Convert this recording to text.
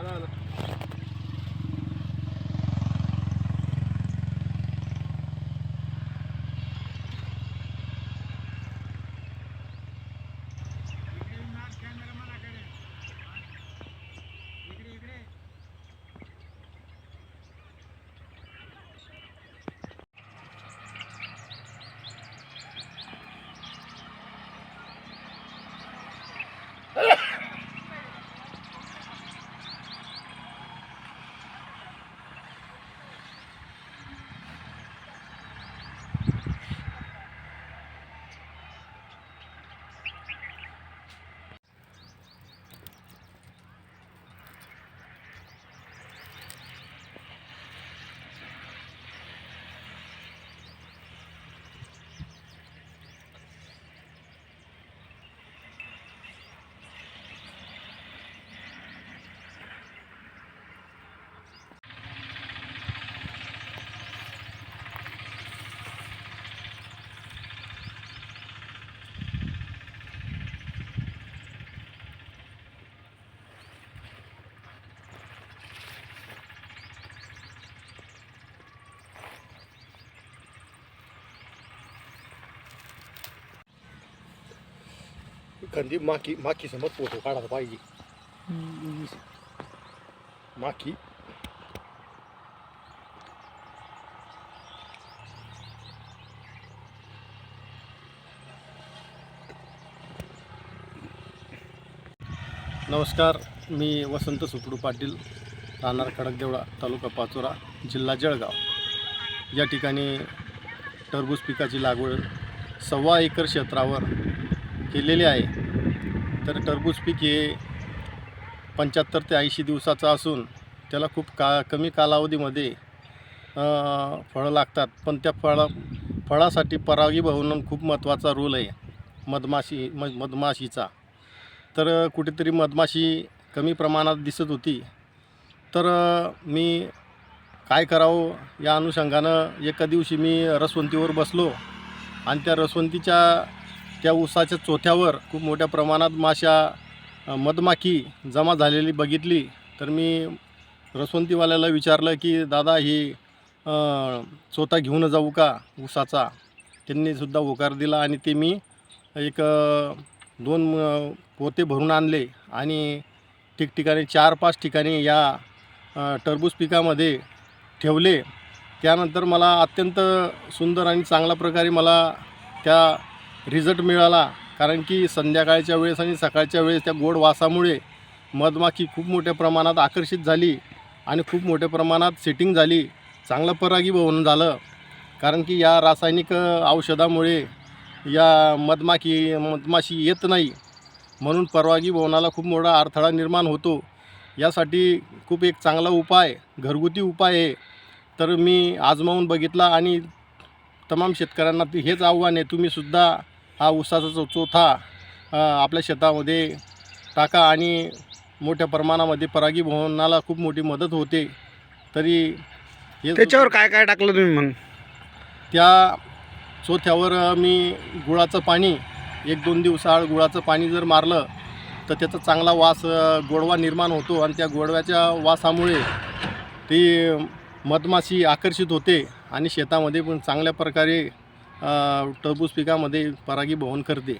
على لك एखादी माकी माकी समोर फोटो काढायला पाहिजे माकी नमस्कार मी वसंत सुपडू पाटील राहणार खडकदेवळा तालुका पाचोरा जिल्हा जळगाव. या ठिकाणी टरबूज पिकाची लागवड सव्वा एकर क्षेत्रावर केलेली आहे. तर टरबूज पीक हे पंच्याहत्तर ते ऐंशी दिवसाचं असून त्याला खूप का कमी कालावधीमध्ये फळं लागतात. पण त्या फळा फळासाठी परागीभवन खूप महत्त्वाचा रोल आहे. मधमाशी म मधमाशीचा. तर कुठेतरी मधमाशी कमी प्रमाणात दिसत होती. तर मी काय करावं? या अनुषंगानं एका दिवशी मी रसवंतीवर बसलो. आणि त्या रसवंतीच्या त्या ऊसाच्या चोथ्यावर खूप मोठ्या प्रमाणात माशा मधमाखी जमा झालेली बघितली. तर मी रसवंतीवाल्याला विचारलं की दादा ही चोथा घेऊन जाऊ का ऊसाचा? त्यांनीसुद्धा होकार दिला आणि ते मी एक दोन पोते भरून आणले. आणि ठिकठिकाणी चार पाच ठिकाणी या टरबूज पिकामध्ये ठेवले. त्यानंतर मला अत्यंत सुंदर आणि चांगल्या प्रकारे मला त्या रिझल्ट मिळाला. कारण की संध्याकाळच्या वेळेस आणि सकाळच्या वेळेस त्या गोड वासामुळे मधमाखी खूप मोठ्या प्रमाणात आकर्षित झाली आणि खूप मोठ्या प्रमाणात सेटिंग झाली. चांगलं परागीभवन झालं. कारण की या रासायनिक औषधामुळे या मधमाखी मधमाशी येत नाही. म्हणून परवागीभवनाला खूप मोठा अडथळा निर्माण होतो. यासाठी खूप एक चांगला उपाय घरगुती उपाय आहे. तर मी आजमावून बघितला आणि तमाम शेतकऱ्यांना ते हेच आव्हान आहे. तुम्हीसुद्धा हा ऊसाचा चौ चोथा आपल्या शेतामध्ये टाका आणि मोठ्या प्रमाणामध्ये परागीभवनाला खूप मोठी मदत होते. तरी हे त्याच्यावर काय काय टाकलं तुम्ही मग? त्या चोथ्यावर मी गुळाचं पाणी एक दोन दिवसाआड गुळाचं पाणी जर मारलं तर त्याचा चांगला वास गोडवा निर्माण होतो आणि त्या गोडव्याच्या वासामुळे ती मधमाशी आकर्षित होते आणि शेतामध्ये पण चांगल्या प्रकारे टरबूज पिकामध्ये परागीभवन करते.